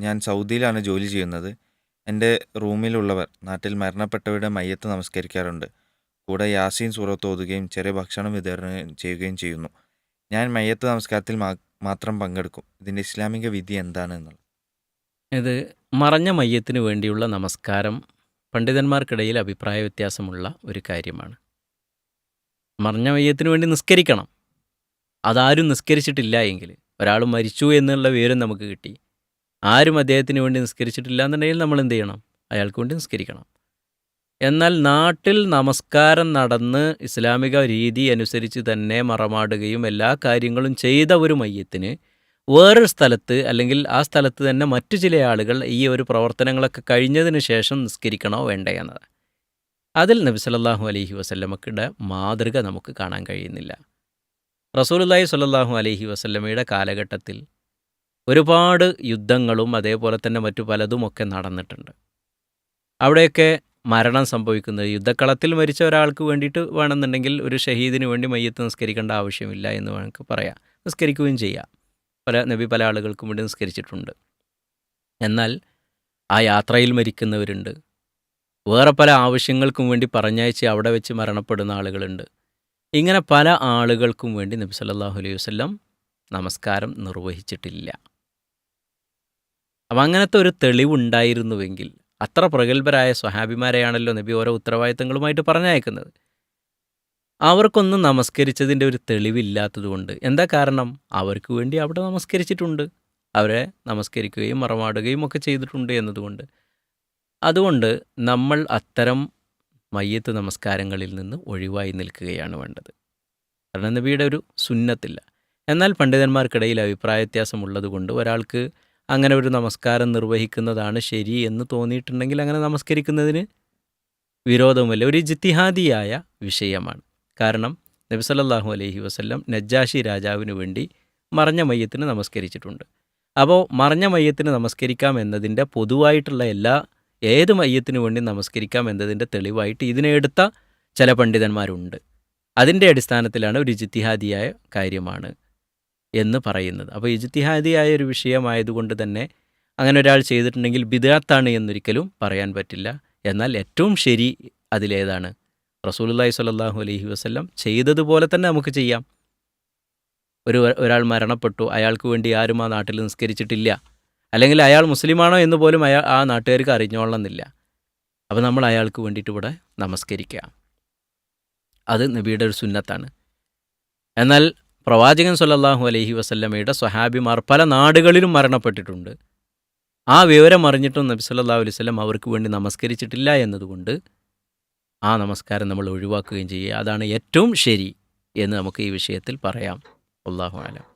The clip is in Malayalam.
ഞാൻ സൗദിയിലാണ് ജോലി ചെയ്യുന്നത്. എന്റെ റൂമിലുള്ളവർ നാട്ടിൽ മരണപ്പെട്ടവരുടെ മയ്യത്ത് നമസ്കരിക്കാറുണ്ട്. കൂടെ യാസീൻ സൂറത്ത് ഓതുകയും ചെറിയ ഭക്ഷണം വിതരണം ചെയ്യുകയും ചെയ്യുന്നു. ഞാൻ മയ്യത്ത് നമസ്കാരത്തിൽ മാത്രം പങ്കെടുക്കും. ഇതിന്റെ ഇസ്ലാമിക വിധി എന്താണ് എന്നുള്ളത് ഇത് മറഞ്ഞ മയ്യത്തിന് വേണ്ടിയുള്ള നമസ്കാരം പണ്ഡിതന്മാർക്കിടയിൽ അഭിപ്രായ വ്യത്യാസമുള്ള ഒരു കാര്യമാണ്. മറഞ്ഞ മയ്യത്തിന് വേണ്ടി നിസ്കരിക്കണം. അതാരും നിസ്കരിച്ചിട്ടില്ല എങ്കിൽ ഒരാൾ മരിച്ചു എന്നുള്ള വിവരം നമുക്ക് കിട്ടി. ആരും അദ്ദേഹത്തിന് വേണ്ടി നിസ്കരിച്ചിട്ടില്ല എന്നുണ്ടെങ്കിൽ നമ്മൾ എന്ത് ചെയ്യണം? അയാൾക്ക് വേണ്ടി നിസ്കരിക്കണം. എന്നാൽ നാട്ടിൽ നമസ്കാരം നടന്ന് ഇസ്ലാമിക രീതി അനുസരിച്ച് തന്നെ മറമാടുകയും എല്ലാ കാര്യങ്ങളും ചെയ്ത ഒരു മയ്യത്തിന് വേറൊരു സ്ഥലത്ത് അല്ലെങ്കിൽ ആ സ്ഥലത്ത് തന്നെ മറ്റു ചില ആളുകൾ ഈ ഒരു പ്രവർത്തനങ്ങളൊക്കെ കഴിഞ്ഞതിന് ശേഷം നിസ്കരിക്കണോ വേണ്ടേ എന്നത്. അതിൽ നബി സല്ലല്ലാഹു അലൈഹി വസല്ലമയുടെ മാതൃക നമുക്ക് കാണാൻ കഴിയുന്നില്ല. റസൂലുള്ളാഹി സ്വല്ലല്ലാഹു അലഹി വസല്ലമയുടെ കാലഘട്ടത്തിൽ ഒരുപാട് യുദ്ധങ്ങളും അതേപോലെ തന്നെ മറ്റു പലതുമൊക്കെ നടന്നിട്ടുണ്ട്. അവിടെയൊക്കെ മരണം സംഭവിക്കുന്നത് യുദ്ധക്കളത്തിൽ മരിച്ച ഒരാൾക്ക് വേണ്ടിയിട്ട് വേണമെന്നുണ്ടെങ്കിൽ ഒരു ഷഹീദിന് വേണ്ടി മയ്യത്ത് നിസ്കരിക്കേണ്ട ആവശ്യമില്ല എന്ന് വേണമെങ്കിൽ പറയാം. നിസ്കരിക്കുകയും ചെയ്യാം. പല നബി പല ആളുകൾക്കും വേണ്ടി നിസ്കരിച്ചിട്ടുണ്ട്. എന്നാൽ ആ യാത്രയിൽ മരിക്കുന്നവരുണ്ട്. വേറെ പല ആവശ്യങ്ങൾക്കും വേണ്ടി പറഞ്ഞയച്ച് അവിടെ വെച്ച് മരണപ്പെടുന്ന ആളുകളുണ്ട്. ഇങ്ങനെ പല ആളുകൾക്കും വേണ്ടി നബി സല്ലല്ലാഹു അലൈഹി നമസ്കാരം നിർവഹിച്ചിട്ടില്ല. അപ്പം അങ്ങനത്തെ ഒരു തെളിവുണ്ടായിരുന്നുവെങ്കിൽ അത്ര പ്രഗത്ഭരായ സ്വഹാബിമാരെയാണല്ലോ നബി ഓരോ ഉത്തരവാദിത്തങ്ങളുമായിട്ട് പറഞ്ഞയക്കുന്നത്. അവർക്കൊന്നും നമസ്കരിച്ചതിന്റെ ഒരു തെളിവില്ലാത്തതുകൊണ്ട് എന്താ കാരണം? അവർക്ക് വേണ്ടി അവിടെ നമസ്കരിച്ചിട്ടുണ്ട്. അവരെ നമസ്കരിക്കുകയും മറമാടുകയും ഒക്കെ ചെയ്തിട്ടുണ്ട് എന്നതുകൊണ്ട്. അതുകൊണ്ട് നമ്മൾ അത്തരം മയ്യത്ത് നമസ്കാരങ്ങളിൽ നിന്ന് ഒഴിവായി നിൽക്കുകയാണ് വേണ്ടത്. കാരണം നബിയുടെ ഒരു സുന്നത്തില്ല. എന്നാൽ പണ്ഡിതന്മാർക്കിടയിൽ അഭിപ്രായ വ്യത്യാസമുള്ളതുകൊണ്ട് ഒരാൾക്ക് അങ്ങനെ ഒരു നമസ്കാരം നിർവഹിക്കുന്നതാണ് ശരി എന്ന് തോന്നിയിട്ടുണ്ടെങ്കിൽ അങ്ങനെ നമസ്കരിക്കുന്നതിന് വിരോധമല്ല ഒരു ജിത്തിഹാദിയായ വിഷയമാണ്. കാരണം നബി സല്ലല്ലാഹു അലൈഹി വസല്ലം നജ്ജാഷി രാജാവിന് വേണ്ടി മറഞ്ഞ മയ്യത്തിന് നമസ്കരിച്ചിട്ടുണ്ട്. അപ്പോൾ മറഞ്ഞ മയ്യത്തിന് നമസ്കരിക്കാം എന്നതിന്റെ പൊതുവായിട്ടുള്ള എല്ലാ ഏത് മയ്യത്തിന് വേണ്ടി നമസ്കരിക്കാം എന്നതിന്റെ തെളിവായിട്ട് ഇതിനെടുത്ത ചില പണ്ഡിതന്മാരുണ്ട്. അതിന്റെ അടിസ്ഥാനത്തിലാണ് ഒരു ജിത്തിഹാദിയായ കാര്യമാണ്. എന്ന് പറയുന്നത്. അപ്പോൾ ഇജിത്തിഹാദിയായ ഒരു വിഷയമായതുകൊണ്ട് തന്നെ അങ്ങനെ ഒരാൾ ചെയ്തിട്ടുണ്ടെങ്കിൽ ബിദാത്താണ് എന്നൊരിക്കലും പറയാൻ പറ്റില്ല. എന്നാൽ ഏറ്റവും ശരി അതിലേതാണ്. റസൂലുള്ളാഹി സ്വല്ലല്ലാഹു അലൈഹി വസ്ല്ലാം ചെയ്തതുപോലെ തന്നെ നമുക്ക് ചെയ്യാം. ഒരു ഒരാൾ മരണപ്പെട്ടു അയാൾക്ക് വേണ്ടി ആരും ആ നാട്ടിൽ നിസ്കരിച്ചിട്ടില്ല. അല്ലെങ്കിൽ അയാൾ മുസ്ലിമാണോ എന്ന് പോലും അയാൾ ആ നാട്ടുകാർക്ക് അറിഞ്ഞോളണമെന്നില്ല. അപ്പോൾ നമ്മൾ അയാൾക്ക് വേണ്ടിയിട്ട് ഇവിടെ നമസ്കരിക്കുക അത് നബിയുടെ ഒരു സുന്നത്താണ്. എന്നാൽ പ്രവാചകൻ സല്ലല്ലാഹു അലഹി വസല്ലമയുടെ സ്വഹാബിമാർ പല നാടുകളിലും മരണപ്പെട്ടിട്ടുണ്ട്. ആ വിവരം അറിഞ്ഞിട്ടും നബി സല്ലല്ലാഹു അലൈഹി വസല്ലം അവർക്ക് വേണ്ടി നമസ്കരിച്ചിട്ടില്ല എന്നതുകൊണ്ട് ആ നമസ്കാരം നമ്മൾ ഒഴിവാക്കുകയും ചെയ്യുക. അതാണ് ഏറ്റവും ശരി എന്ന് നമുക്ക് ഈ വിഷയത്തിൽ പറയാം. അള്ളാഹു ആലം